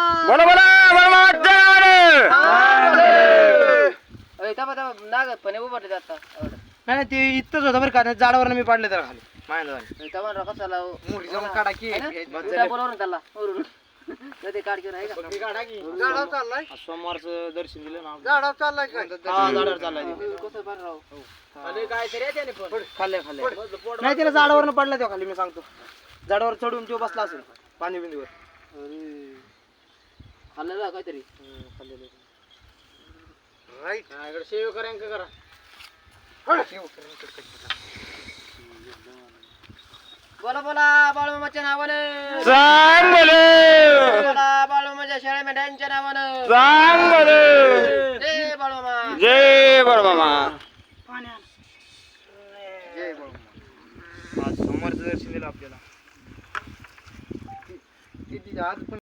बोला बोला बळमाच्या नाग पण उभारले जाता. नाही नाही, ते इथंच होतं बरं का त्या झाडावर मी पाडले त्याला खाली. चला जाऊन काढा की बोलवर त्याला वरून ते काढ घेऊन आहे का? झाडावर चाललाय? सोमवारचं दर्शन दिलं ना. झाडावर चाललाय काय? हा झाडावर चाललाय कसं बरं राव? खाल्ले खाल्ले नाही त्याला झाडावर पडला तो खाली मी सांगतो. झाडावर चढून तो बसला असेल पाणी बिंदूवर. खाल्लेलं काहीतरी. शेव करा करा. बोला बोला बाळूमाच्या नावानं. सांग बोले बोला बाळूमाच्या शाळे मेंढ्यांच्या नावानं. सांग बोले जय बाळूमा जय बळमामा. आज सोमवारचं दर्शन दिलं आपल्याला. आज पण